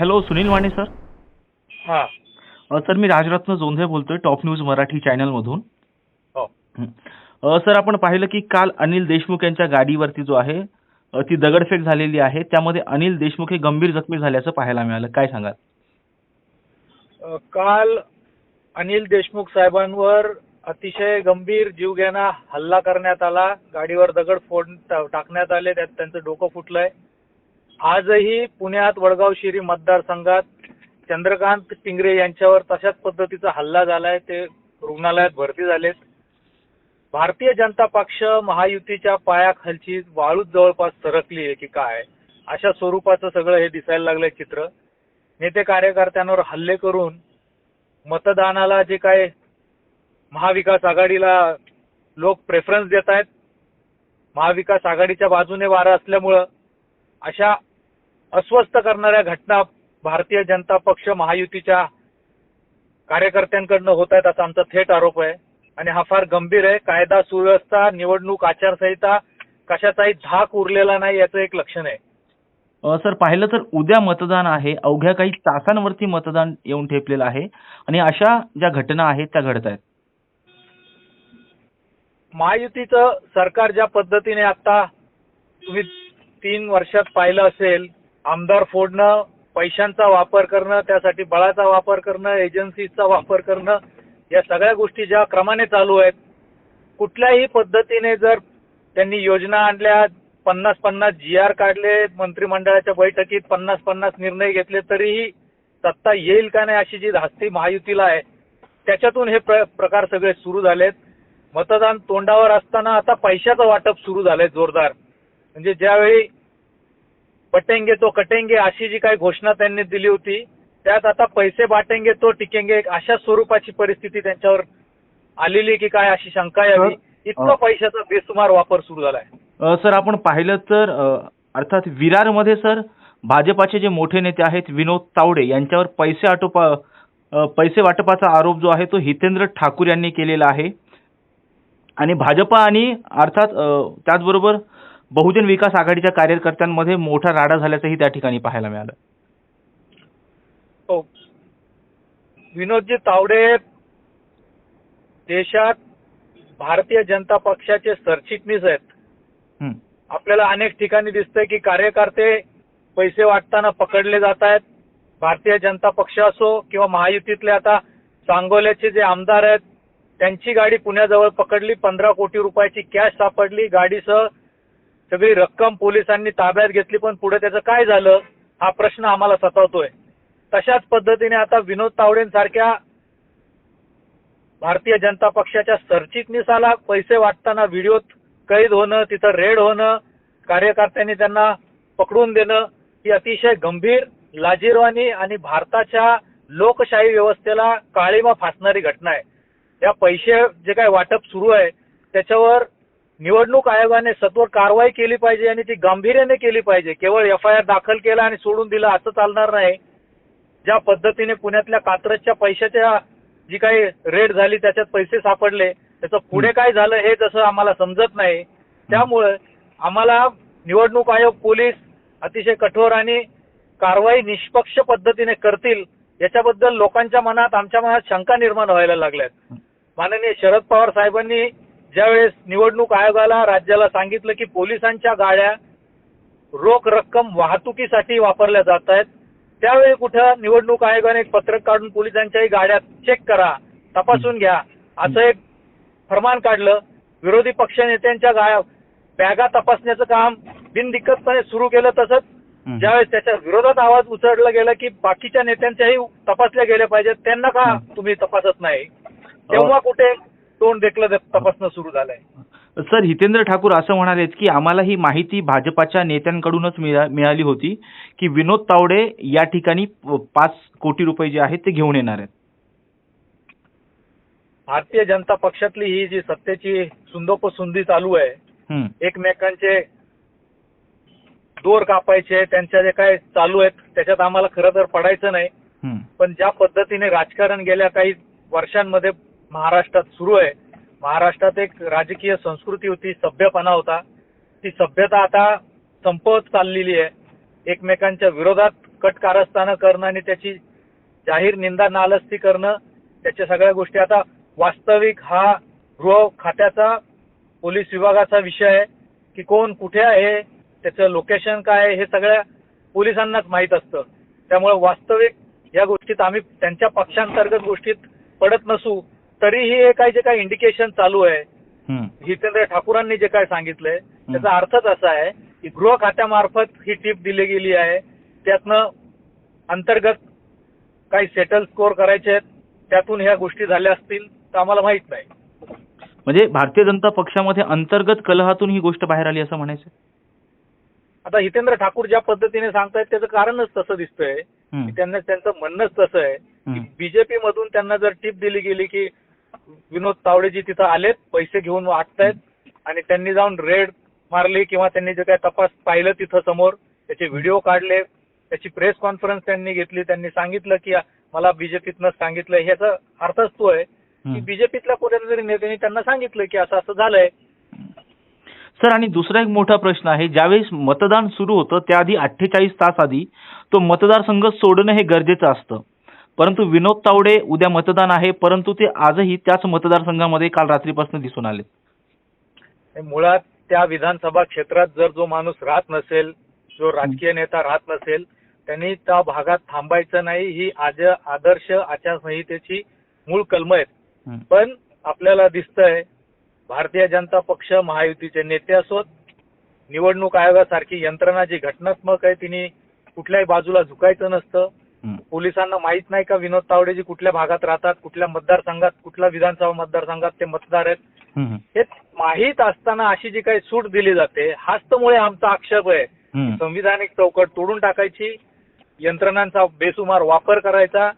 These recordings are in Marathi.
हॅलो सुनील माने सर हां. अ, सर मी राजरत्न जोंधळे बोलतोय टॉप न्यूज मराठी चॅनलमधून हो. हं. अ, सर आपण पाहिलं की काल अनिल देशमुख यांच्या गाडीवरती जो आहे अ, ती दगडफेक झालेली आहे. त्यामध्ये अनिल देशमुख हे गंभीर जखमी झाल्याचं पाहायला मिळालं. काय सांगाल? अ, काल अनिल देशमुख साहेबांवर अतिशय गंभीर जीवघेणा हल्ला करण्यात आला. गाडीवर दगड फोड टा- टाकण्यात आले. त्यात त्यांचं डोकं फुटलंय. आजही पुण्यात वडगाव शिरी मतदारसंघात चंद्रकांत टिंगरे यांच्यावर तशाच पद्धतीचा हल्ला झालाय. ते रुग्णालयात भरती झालेत. भारतीय जनता पक्ष महायुतीच्या पायाखालची वाळूच जवळपास सरकली आहे की काय? अशा स्वरूपाचं सगळं हे दिसायला लागलंय चित्र. नेते कार्यकर्त्यांवर हल्ले करून मतदानाला जे काय महाविकास आघाडीला लोक प्रेफरन्स देत आहेत महाविकास आघाडीच्या बाजूने वारा असल्यामुळं अशा अस्वस्थ करणाऱ्या घटना भारतीय जनता पक्ष महायुतीच्या कार्यकर्त्यांकडनं होत आहेत. असा आमचा थेट आरोप आहे. आणि हा फार गंभीर आहे. कायदा सुव्यवस्था निवडणूक आचारसंहिता कशाचाही धाक उरलेला नाही याचं एक लक्षण आहे. अ, सर पाहिलं तर उद्या मतदान आहे. अवघ्या काही तासांवरती मतदान येऊन ठेपलेलं आहे. आणि अशा ज्या घटना आहेत त्या घडत आहेत. महायुतीचं सरकार ज्या पद्धतीने आता तुम्ही तीन वर्षात पाहिलं असेल आमदार फोडणं पैशांचा वापर करणं त्यासाठी बळाचा वापर करणं एजन्सीचा वापर करणं या सगळ्या गोष्टी ज्या क्रमाने चालू आहेत कुठल्याही पद्धतीने जर त्यांनी योजना आणल्या पन्नास पन्नास जी आर काढले मंत्रिमंडळाच्या बैठकीत पन्नास पन्नास निर्णय घेतले तरीही सत्ता येईल का नाही अशी जी धास्ती महायुतीला आहे त्याच्यातून हे प्र प्रकार सगळे सुरू झालेत. मतदान तोंडावर असताना आता पैशाचं वाटप सुरू झालंय जोरदार. म्हणजे ज्यावेळी बटेंगे तो कटेंगे अशी जी काही घोषणा त्यांनी दिली होती त्यात आता पैसे बाटेंगे तो टिकेंगे अशा स्वरूपाची परिस्थिती त्यांच्यावर आलेली की काय अशी शंका यावी इतका पैशाचा बेसुमार वापर सुरू झालाय. सर आपण पाहिलं तर अर्थात विरारमध्ये सर भाजपाचे जे मोठे नेते आहेत विनोद तावडे यांच्यावर पैसे आटोपा पैसे वाटपाचा आरोप जो आहे तो हितेंद्र ठाकूर यांनी केलेला आहे. आणि भाजपा आणि अर्थात त्याचबरोबर बहुजन विकास आघाडीच्या कार्यकर्त्यांमध्ये मोठा राडा झाल्याचंही त्या ठिकाणी पाहायला मिळालं. हो. विनोदजी तावडे देशात भारतीय जनता पक्षाचे सरचिटणीस आहेत. हं. आपल्याला अनेक ठिकाणी दिसतंय की कार्यकर्ते पैसे वाटताना पकडले जात आहेत. भारतीय जनता पक्ष असो किंवा महायुतीतले आता सांगोल्याचे जे आमदार आहेत त्यांची गाडी पुण्याजवळ पकडली पंधरा कोटी रुपयाची कॅश सापडली गाडीसह सगळी रक्कम पोलिसांनी ताब्यात घेतली पण पुढे त्याचं काय झालं हा प्रश्न आम्हाला सतावतोय. तशाच पद्धतीने आता विनोद तावडेंसारख्या भारतीय जनता पक्षाच्या सरचिटणीसाला पैसे वाटताना व्हिडिओत कैद होणं तिथं रेड होणं कार्यकर्त्यांनी त्यांना पकडून देणं ही अतिशय गंभीर लाजीरवाणी आणि भारताच्या लोकशाही व्यवस्थेला काळीमा फासणारी घटना आहे. या पैसे जे काय वाटप सुरू आहे त्याच्यावर निवडणूक आयोगाने सत्वर कारवाई केली पाहिजे आणि ती गांभीर्याने केली पाहिजे. केवळ एफ आय आर दाखल केला आणि सोडून दिलं असं चालणार नाही. ज्या पद्धतीने पुण्यातल्या कात्रजच्या पैशाच्या जी काही रेड झाली त्याच्यात पैसे सापडले त्याचं पुढे काय झालं हे जसं आम्हाला समजत नाही. त्यामुळे आम्हाला निवडणूक आयोग पोलीस अतिशय कठोर आणि कारवाई निष्पक्ष पद्धतीने करतील याच्याबद्दल लोकांच्या मनात आमच्या मनात शंका निर्माण व्हायला लागल्यात. माननीय शरद पवार साहेबांनी ज्यावेळेस निवडणूक आयोगाला राज्याला सांगितलं की पोलिसांच्या गाड्या रोख रक्कम वाहतुकीसाठी वापरल्या जात आहेत त्यावेळी कुठं निवडणूक आयोगाने एक पत्रक काढून पोलिसांच्याही गाड्या चेक करा तपासून घ्या असं एक फरमान काढलं विरोधी पक्षनेत्यांच्या गा बॅगा तपासण्याचं काम बिनदिक्कतपणे सुरू केलं तसंच. ज्यावेळेस त्याच्या विरोधात आवाज उचलला गेला की बाकीच्या नेत्यांच्याही तपासल्या गेल्या पाहिजेत त्यांना का. तुम्ही तपासत नाही तेव्हा कुठे तोंड देखलं तपासणं सुरू झालंय सर हितेंद्र ठाकूर असं म्हणालेत की आम्हाला ही माहिती भाजपाच्या नेत्यांकडूनच मिळा- मिळाली होती की विनोद तावडे या ठिकाणी पाच कोटी रुपये जे आहेत ते घेऊन येणार आहेत भारतीय जनता पक्षातली ही जी सत्तेची सुंदोपसुंदी चालू आहे. एकमेकांचे दोर कापायचे त्यांच्या जे काय चालू आहेत त्याच्यात आम्हाला खरं तर पडायचं नाही. पण ज्या पद्धतीने राजकारण गेल्या काही वर्षांमध्ये महाराष्ट्रात सुरू आहे. महाराष्ट्रात एक राजकीय संस्कृती होती सभ्यपणा होता. ती सभ्यता आता संपत चाललेली आहे. एकमेकांच्या विरोधात कट कारस्थानं करणं आणि त्याची जाहीर निंदा नालस्ती करणं त्याच्या सगळ्या गोष्टी. आता वास्तविक हा गृह खात्याचा पोलीस विभागाचा विषय आहे की कोण कुठे आहे त्याचं लोकेशन काय आहे हे सगळ्या पोलिसांनाच माहीत असतं. त्यामुळे वास्तविक या गोष्टीत आम्ही त्यांच्या पक्षांतर्गत गोष्टीत पडत नसू तरीही हे काय जे काही इंडिकेशन चालू आहे. जितेंद्र ठाकूरांनी जे काय सांगितलंय त्याचा अर्थच असा आहे की गृह खात्यामार्फत ही टीप दिली गेली आहे. त्यातनं अंतर्गत काही सेटल स्कोर करायचे आहेत. त्यातून ह्या गोष्टी झाल्या असतील तर आम्हाला माहीत नाही. म्हणजे भारतीय जनता पक्षामध्ये अंतर्गत कलहातून ही गोष्ट बाहेर आली असं म्हणायचं? आता हितेंद्र ठाकूर ज्या पद्धतीने सांगतायत त्याचं कारणच तसं दिसतंय. त्यांना त्यांचं म्हणणंच तसं आहे. की. बीजेपी मधून त्यांना जर टीप दिली गेली की विनोद तावडेजी तिथं आलेत पैसे घेऊन वाटतायत आणि त्यांनी जाऊन रेड मारली किंवा त्यांनी जे काय तपास पाहिलं तिथं समोर त्याचे व्हिडिओ काढले त्याची प्रेस कॉन्फरन्स त्यांनी घेतली त्यांनी सांगितलं की मला बीजेपीतनं सांगितलं ह्याचा अर्थच तो आहे की. बीजेपीतल्या कोणत्या तरी नेत्यांनी त्यांना सांगितलं की असं असं झालंय. सर आणि दुसरा एक मोठा प्रश्न आहे ज्यावेळेस मतदान सुरू होतं त्याआधी अठ्ठेचाळीस तास आधी तो मतदारसंघ सोडणं हे गरजेचं असतं. परंतु विनोद तावडे उद्या मतदान आहे परंतु ते आजही त्याच मतदारसंघामध्ये काल रात्रीपासून दिसून आले मुळात त्या विधानसभा क्षेत्रात जर जो माणूस राहत नसेल जो राजकीय नेता राहत नसेल त्यांनी त्या भागात थांबायचं नाही ही आज आदर्श आचारसंहितेची मूळ कलम आहेत. पण आपल्याला दिसतंय भारतीय जनता पक्ष महायुतीचे नेते असोत निवडणूक आयोगासारखी यंत्रणा जी घटनात्मक आहे तिने कुठल्याही बाजूला झुकायचं नसतं. पोलिसांना माहीत नाही का विनोद तावडेजी कुठल्या भागात राहतात कुठल्या मतदारसंघात कुठल्या विधानसभा मतदारसंघात ते मतदार आहेत? हं, माहीत असताना अशी जी काही सूट दिली जाते हाच तर मुळे आमचा आक्षेप आहे. संविधानिक चौकट तोडून टाकायची यंत्रणांचा बेसुमार वापर करायचा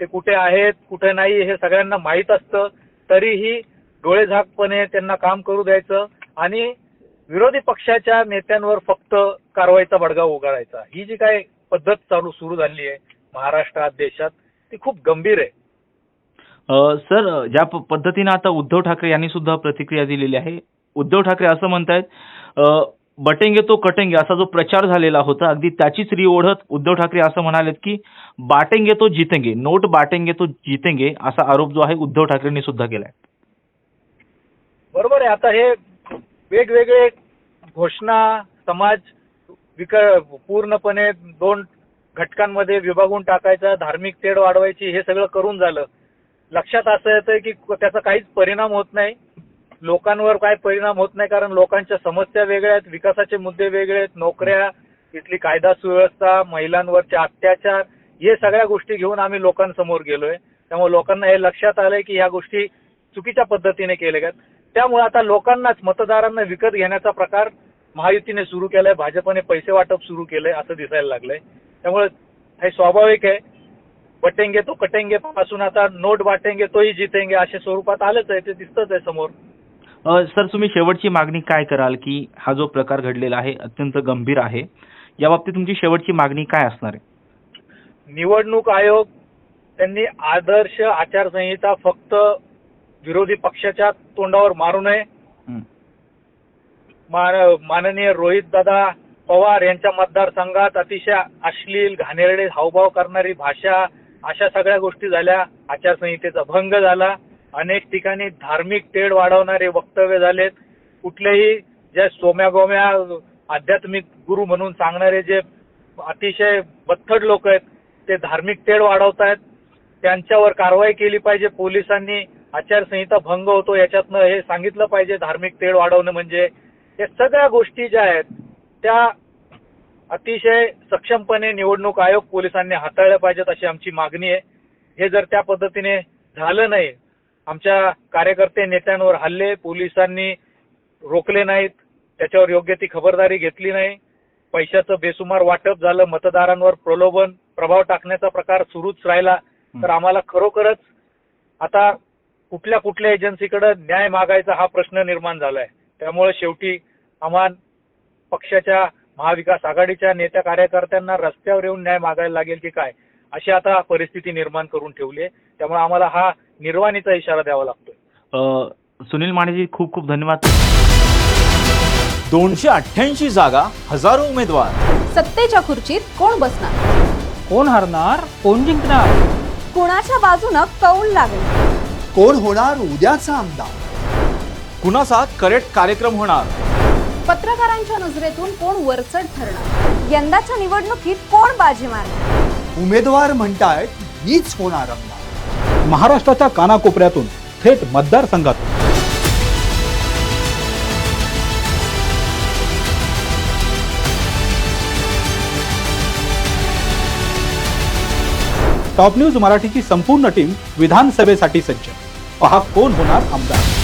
ते कुठे आहेत कुठे नाही हे सगळ्यांना माहीत असतं तरीही डोळेझाकपणे त्यांना काम करू द्यायचं आणि विरोधी पक्षाच्या नेत्यांवर फक्त कारवाईचा बडगा उगारायचा ही जी काय पद्धत चालू सुरू झाली आहे महाराष्ट्रात देशात ती खूप गंभीर आहे. सर ज्या पद्धतीनं आता उद्धव ठाकरे यांनी सुद्धा प्रतिक्रिया दिलेली आहे उद्धव ठाकरे असं म्हणतायत बटेंगे तो कटेंगे असा जो प्रचार झालेला होता अगदी त्याचीच री ओढत उद्धव ठाकरे असं म्हणालेत की बाटेंगे तो जितेंगे नोट बाटेंगे तो जितेंगे असा आरोप जो आहे उद्धव ठाकरेंनी सुद्धा केलाय. बरोबर आहे. आता हे वेगवेगळे घोषणा समाज विक पूर्णपणे दोन घटकांमध्ये विभागून टाकायचा धार्मिक तेढ वाढवायची हे सगळं करून झालं. लक्षात असं येतं की त्याचा काहीच परिणाम होत नाही. लोकांवर काय परिणाम होत नाही कारण लोकांच्या समस्या वेगळ्या आहेत विकासाचे मुद्दे वेगळे आहेत नोकऱ्या इथली कायदा सुव्यवस्था महिलांवरचे अत्याचार हे सगळ्या गोष्टी घेऊन आम्ही लोकांसमोर गेलोय. त्यामुळे लोकांना हे लक्षात आलंय की ह्या गोष्टी चुकीच्या पद्धतीने केल्या गेल्यात. त्यामुळे आता लोकांनाच मतदारांना विकत घेण्याचा प्रकार महायुतीने सुरू केलाय भाजपने पैसे वाटप सुरू केलंय असं दिसायला लागलंय. त्यामुळे हे स्वाभाविक आहे. बटेंगे तो कटेंगे पासून आता नोट बाटेंगे तोही जितेंगे अशा स्वरूपात आलंच आहे ते दिसतच आहे समोर. सर तुम्ही शेवटची मागणी काय कराल की हा जो प्रकार घडलेला आहे अत्यंत गंभीर आहे या बाबतीत तुमची शेवटची मागणी काय असणार आहे? निवडणूक आयोग त्यांनी आदर्श आचारसंहिता फक्त विरोधी पक्षाच्या तोंडावर मारू नये. मान- माननीय रोहित दादा पवार यांच्या मतदारसंघात अतिशय अश्लील घाणेरडे हावभाव करणारी भाषा अशा सगळ्या गोष्टी झाल्या. आचारसंहितेचा भंग झाला. अनेक ठिकाणी धार्मिक तेढ वाढवणारे वक्तव्य झालेत. कुठलेही ज्या सोम्या गोम्या आध्यात्मिक गुरु म्हणून सांगणारे जे अतिशय बत्थड लोक आहेत ते धार्मिक तेढ वाढवतायत. त्यांच्यावर कारवाई केली पाहिजे. पोलिसांनी आचारसंहिता भंग होतो याच्यातनं हे सांगितलं पाहिजे. धार्मिक तेढ वाढवणं म्हणजे. या सगळ्या गोष्टी ज्या आहेत त्या अतिशय सक्षमपणे निवडणूक आयोग पोलिसांनी हाताळल्या पाहिजेत अशी आमची मागणी आहे. हे जर त्या पद्धतीने झालं नाही आमच्या कार्यकर्ते नेत्यांवर हल्ले पोलिसांनी रोखले नाहीत त्याच्यावर योग्य ती खबरदारी घेतली नाही पैशाचं बेसुमार वाटप झालं मतदारांवर प्रलोभन प्रभाव टाकण्याचा प्रकार सुरूच राहिला तर आम्हाला खरोखरच आता कुठल्या कुठल्या एजन्सीकडे न्याय मागायचा हा प्रश्न निर्माण झालाय. त्यामुळे शेवटी आम्हाला पक्षाच्या महाविकास आघाडीच्या नेत्या कार्यकर्त्यांना रस्त्यावर येऊन न्याय मागायला लागेल की काय अशी आता परिस्थिती निर्माण करून ठेवली आहे. त्यामुळे आम्हाला हा निर्वाणीचा इशारा द्यावा लागतोय. अ, सुनील मानेजी खूप खूप धन्यवाद. दोनशे अठ्ठ्याऐंशी जागा हजारो उमेदवार. सत्तेच्या खुर्चीत कोण बसणार? कोण हरणार? कोण जिंकणार? कुणाच्या बाजूनं कौल लागेल? कोण होणार उद्याचा आमदार? कुणाचा करेक्ट कार्यक्रम होणार? पत्रकारांच्या नजरेतून कोण वरचढ ठरणार? यंदाच्या निवडणुकीत कोण बाजी मारणार? उमेदवार म्हणतायत मीच होणार महाराष्ट्राच्या कानाकोपऱ्यातून थेट मतदारसंघातून टॉप न्यूज मराठीची संपूर्ण टीम विधानसभेसाठी सज्ज. पहा कोण होणार आमदार.